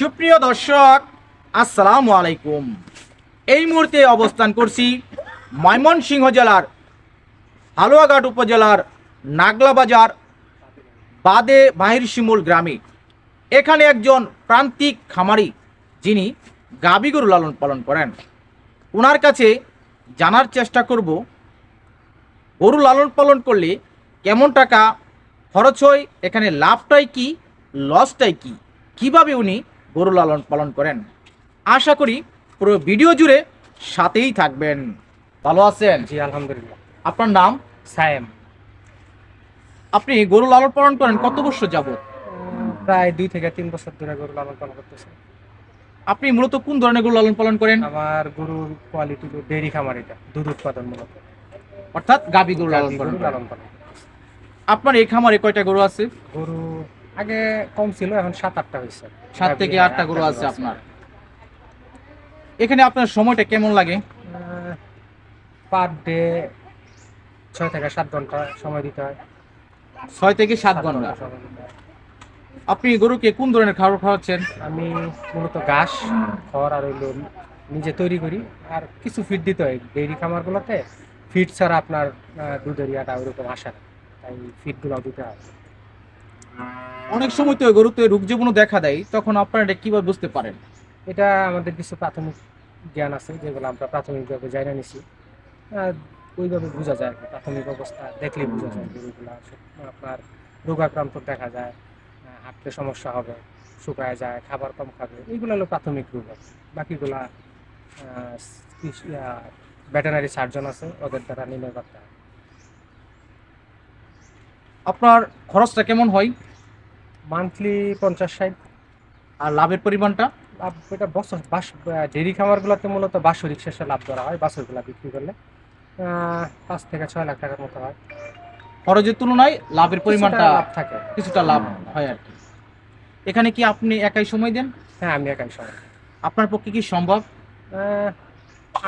সুপ্রিয় দর্শক, আসসালামু আলাইকুম। এই মুহূর্তে অবস্থান করছি ময়মনসিংহ জেলার হালুয়াঘাট উপজেলার নাগলা বাজার, বাদে বাহির শিমুল গ্রামে। এখানে একজন প্রান্তিক খামারি যিনি গাবি গরু লালন পালন করেন। ওনার কাছে জানার চেষ্টা করব, গরু লালন পালন করলে কেমন টাকা খরচ হয়, এখানে লাভটাই কি লসটাই কি? কীভাবে উনি গরু লালন পালন করেন। আশা করি পুরো ভিডিও জুড়ে সাথেই থাকবেন। ভালো আছেন? জি আলহামদুলিল্লাহ। আপনার নাম? সায়েম। আপনি গরু লালন পালন করেন কত বছর যাবত প্রায় দুই থেকে তিন বছর ধরে গরু লালন পালন করতেছে। আপনি মূলত কোন ধরনের গরু লালন পালন করেন? আমার গরুর কোয়ালিটি ডেয়ারি খামার এটা দুধ উৎপাদন মূলত। অর্থাৎ গাবি গরু লালন গাভী পালন করেন। লালন পালন। আপনার এই খামারে কয়টা গরু আছে? গরু আগে কম ছিল এখন সাত আটটা হয়েছে। সাত থেকে আটটা গরু আছে আপনার। এখানে আপনার সময়টা কেমন লাগে? পার ডে ছয় থেকে সাত ঘণ্টা সময় দিতে হয়। ছয় থেকে সাত ঘণ্টা। হয়। আপনি গরুকে কোন ধরনের খাবার খাওয়াচ্ছেন? আমি মূলত ঘাস খড় আর হইল নিজে তৈরি করি। আর কিছু ফিড দিতে হয়। ডেইরি খামারগুলোতে ফিড ছাড়া আপনার দুধের ইয়াটা ওইরকম আসে না। তাই ফিডগুলো দিতে হয়। অনেক সময় তো গরুতে রোগ জীবাণু দেখা দেয়, তখন আপনারা এটা কীভাবে বুঝতে পারেন? এটা আমাদের কিছু প্রাথমিক জ্ঞান আছে, যেগুলো আমরা প্রাথমিকভাবে জানা নিছি। ওইভাবে বোঝা যায় প্রাথমিক অবস্থা দেখলে বোঝা যায় গরুগুলো আপনার রোগাক্রান্ত দেখা যায় হাঁটতে সমস্যা হবে, শুকায় যায়, খাবার কম খাবে এইগুলো হলো প্রাথমিক রোগ। বাকিগুলা ভেটেনারি সার্জন আছে, ওদের দ্বারা নির্ণয় করতে হয়। আপনার খরচটা কেমন হয়? মান্থলি পঞ্চাশ ষাট। আর লাভের পরিমাণটা? লাভ এটা বছর বাস ডেরি খামারগুলোতে মূলত বাৎসরিক শেষে লাভ ধরা হয় বাছরগুলা বিক্রি করলে। পাঁচ থেকে ছয় লাখ টাকার মতো হয়। খরচের তুলনায় লাভের পরিমাণটা লাভ থাকে। কিছুটা লাভ হয় আর কি। এখানে কি আপনি একাই সময় দেন? হ্যাঁ আমি একাই সময় আপনার পক্ষে কি সম্ভব?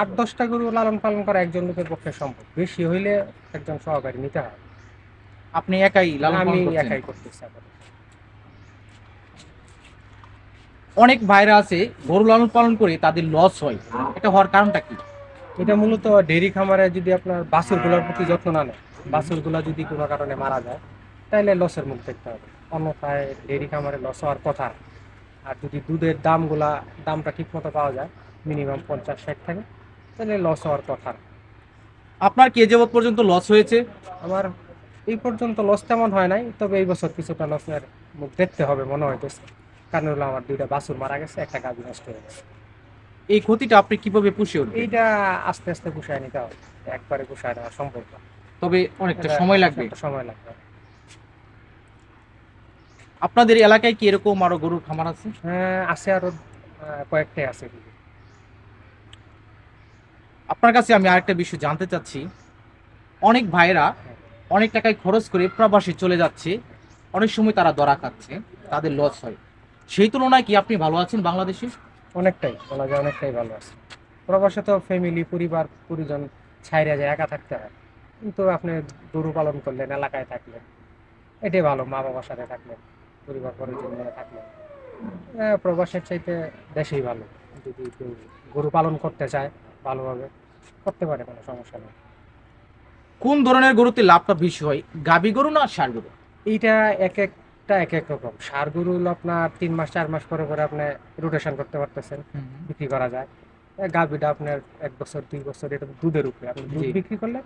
আট দশটা গরু লালন পালন করা একজন লোকের পক্ষে সম্ভব। বেশি হইলে একজন সহকারী নিতে হয়। আপনি একাই লালন আমি একাই করতেছি। অনেক ভাইরা আছে গরু লালন পালন করে তাদের লস হয়। এটা হওয়ার কারণটা কি? এটা মূলত ডেরি খামারে যদি আপনার বাছুরগুলোর প্রতি যত্ন না নেয় বাছুরগুলো যদি কোনো কারণে মারা যায় তাহলে লসের মুখ দেখতে হবে। অন্যথায় ডেরি খামারে লস হওয়ার কথা। আর যদি দুধের দামগুলা দামটা ঠিক মতো পাওয়া যায় মিনিমাম পঞ্চাশ ষাট থাকে তাহলে লস হওয়ার কথা। আপনার কে পর্যন্ত লস হয়েছে? আমার এই পর্যন্ত লস তেমন হয় নাই তবে এই বছর কিছুটা লসের মুখ দেখতে হবে মনে হইতেছে। কারণ হলো আমার দুইটা বাছুর মারা গেছে একটা গাভী নষ্ট হয়ে গেছে। এই ক্ষতিটা আপনি কীভাবে পুষে উঠবেন? এইটা আস্তে আস্তে পুষায় নিতে হবে একবারে পুষায় নেওয়া সম্ভব না। তবে অনেকটা সময় লাগবে। সময় লাগবে। আপনাদের এলাকায় কি এরকম আরও গরুর খামার আছে? হ্যাঁ আছে আরও কয়েকটাই আছে। আপনার কাছে আমি আরেকটা বিষয় জানতে চাচ্ছি। অনেক ভাইরা অনেক টাকায় খরচ করে প্রবাসে চলে যাচ্ছে। অনেক সময় তারা দরা খাচ্ছে, তাদের লস হয়। সেই তুলনায় কি আপনি ভালো আছেন বাংলাদেশে? অনেকটাই, বলা যায় অনেকটাই ভালো আছে। প্রবাসে তো ফ্যামিলি পরিবার পরিজন ছাইরা যায়, একা থাকতে হয়। কিন্তু আপনি গরু পালন করলেন, এলাকায় থাকলেন, এটাই ভালো মা বাবার সাথে থাকলেন, পরিবার, পরিজন থাকলেন। প্রবাসের চাইতে দেশেই ভালো। যদি কেউ গরু পালন করতে চায়, ভালোভাবে, করতে পারে, কোনো সমস্যা নেই। কোন ধরনের গরুতে লাভটা বেশি হয়? গাবি গরু না সার গরু? এইটা এক একটা এক এক রকম। সার গরু আপনার তিন মাস চার মাস পরে পরে আপনি রোটেশন করতে পারতেছেন বিক্রি করা যায়। গাভীটা আপনার এক বছর দুই বছর এটা দুধের উপরে। আপনি দুধ বিক্রি করলে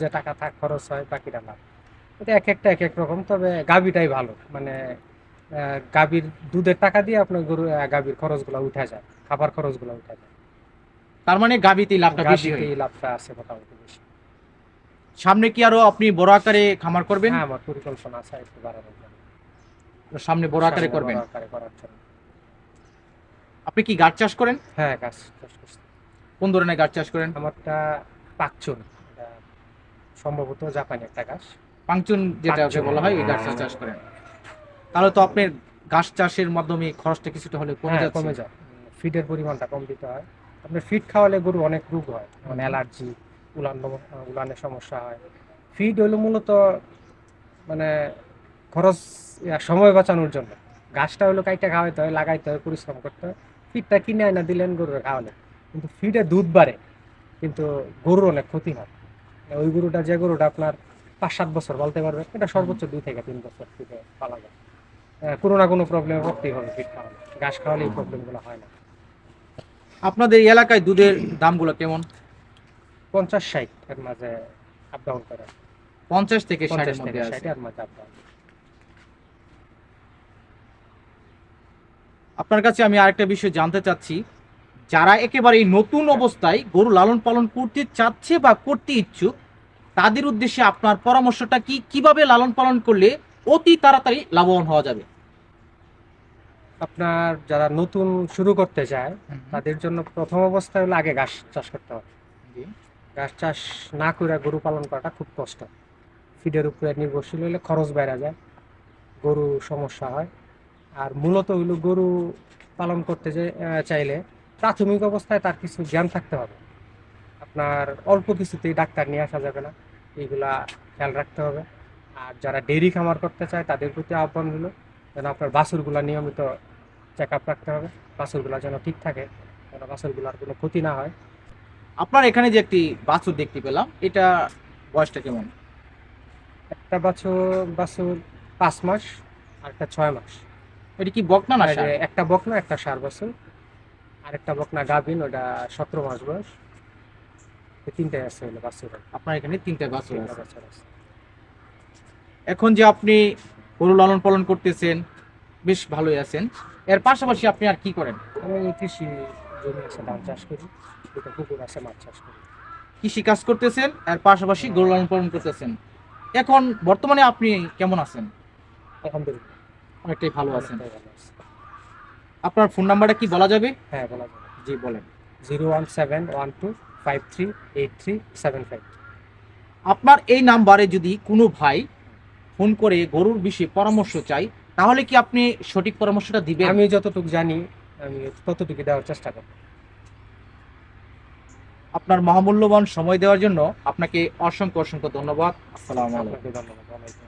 যে টাকা থাক খরচ হয় বাকিটা লাভ। এটা এক একটা এক এক রকম তবে গাভীটাই ভালো। মানে গাভীর দুধের টাকা দিয়ে আপনার গরু গাভীর খরচগুলো উঠে যায় খাবার খরচগুলো উঠে যায়। তার মানে গাবিতেই লাভটা বেশি লাভটা আছে মোটামুটি বেশি। সামনে কি আরও আপনি বড় আকারে খামার করবেন? হ্যাঁ আমার পরিকল্পনা আছে একটু বাড়ানোর সামনে বড় আকারে করবেন? আকারে করার জন্য। আপনি কি গাছ চাষ করেন? হ্যাঁ গাছ চাষ করছি। কোন ধরনের গাছ চাষ করেন? আমারটা পাকচুন সম্ভবত জাপানি একটা গাছ। পাংচুন যেটা। বলা হয় ওই গাছটা চাষ করেন। তাহলে তো আপনার গাছ চাষের মাধ্যমে খরচটা কিছুটা হলে কমে হ্যাঁ, যাচ্ছে। কমে যায়। ফিডের পরিমাণটা কম দিতে হয়। আপনার ফিড খাওয়ালে গরু অনেক রোগ হয় মানে অ্যালার্জি উলান উলানের সমস্যা হয়। ফিড হলো মূলত মানে খরচ সময় বাঁচানোর জন্য। ঘাসটা হলো কাইটা খাওয়াইতে হয়, লাগাইতে হয়, পরিশ্রম করতে হয়। ফিডটা কিনে আইনা দিলেন গরুর খাওয়ালে। কিন্তু ফিডে দুধ বাড়ে, কিন্তু গরুর অনেক ক্ষতি হয়। ওই গরুটা, যে গরুটা আপনার পাঁচ সাত বছর বলতে পারবে, এটা সর্বোচ্চ দুই থেকে তিন বছর ফিডে পালা যায়। কোনো না কোনো প্রবলেম করতেই হবে ফিড খাওয়ালে। ঘাস খাওয়ালে এই প্রবলেমগুলো হয় না। আপনাদের এলাকায় দুধের দামগুলো কেমন? পঞ্চাশ ষাট এর মাঝে আপ ডাউন করে। পঞ্চাশ থেকে ষাটের মধ্যে আছে। মাঝে আপ ডাউন আপনার কাছে আমি আরেকটা বিষয় জানতে চাচ্ছি। যারা একেবারে নতুন অবস্থায় গরু লালন পালন করতে চাচ্ছে বা করতে ইচ্ছুক তাদের উদ্দেশ্যে আপনার পরামর্শটা কি? কীভাবে লালন পালন করলে অতি তাড়াতাড়ি লাভবান হওয়া যাবে? আপনার যারা নতুন শুরু করতে চায় তাদের জন্য প্রথম অবস্থায় হলো আগে ঘাস চাষ করতে হবে। ঘাস চাষ না করে গরু পালন করাটা খুব কষ্ট। ফিডের উপরে নির্ভরশীল হলে খরচ বেড়া যায়, গরু সমস্যা হয়। আর মূলত হইল গরু পালন করতে যে চাইলে প্রাথমিক অবস্থায় তার কিছু জ্ঞান থাকতে হবে। আপনার অল্প কিছুতেই ডাক্তার নিয়ে আসা যাবে না, এইগুলা খেয়াল রাখতে হবে। আর যারা ডেইরি খামার করতে চায় তাদের প্রতি আহ্বান হলো যেন আপনার বাছুরগুলা নিয়মিত চেক আপ রাখতে হবে, বাছুরগুলা যেন ঠিক থাকে, যেন বাছুরগুলার কোনো ক্ষতি না হয়। আপনার এখানে যে একটি বাছুর দেখতে পেলাম এটা বয়সটা কেমন? একটা বাছুর বাছুর পাঁচ মাস আর একটা ছয় মাস। এটা কি বকনা না ষাঁড়? একটা বকনা একটা সার বাছুর। আর একটা বকনা গাভিন ওটা সতেরো মাস বয়স। এই তিনটাই আছে হলো বাছুর আপনার এখানে তিনটা বাছুর তিনটা আছে। বাছুর আছে। এখন যে আপনি গরু লালন পালন করতেছেন বেশ ভালোই আছেন। এর পাশাপাশি আপনি আর কি করেন? আমি কৃষি জমি আছে ধান চাষ করি। দুটো পুকুর আছে মাছ চাষ করি। কৃষি কাজ করতেছেন আর পাশাপাশি গরু লালন পালন করতেছেন। এখন বর্তমানে আপনি কেমন আছেন? আলহামদুলিল্লাহ। অনেকটাই ভালো আছেন। আপনার ফোন নাম্বারটা কি বলা যাবে? হ্যাঁ বলা যাবে। জি বলেন। Zero one seven one two five three eight three seven five. আপনার এই নাম্বারে যদি কোনো ভাই ফোন করে গরুর বিষয়ে পরামর্শ চাই তাহলে কি আপনি সঠিক পরামর্শটা দিবেন? আমি যতটুকু জানি আমি ততটুকু দেওয়ার চেষ্টা করব। আপনার মহামূল্যবান সময় দেওয়ার জন্য আপনাকে অসংখ্য অসংখ্য ধন্যবাদ আসসালামু আলাইকুম ধন্যবাদ।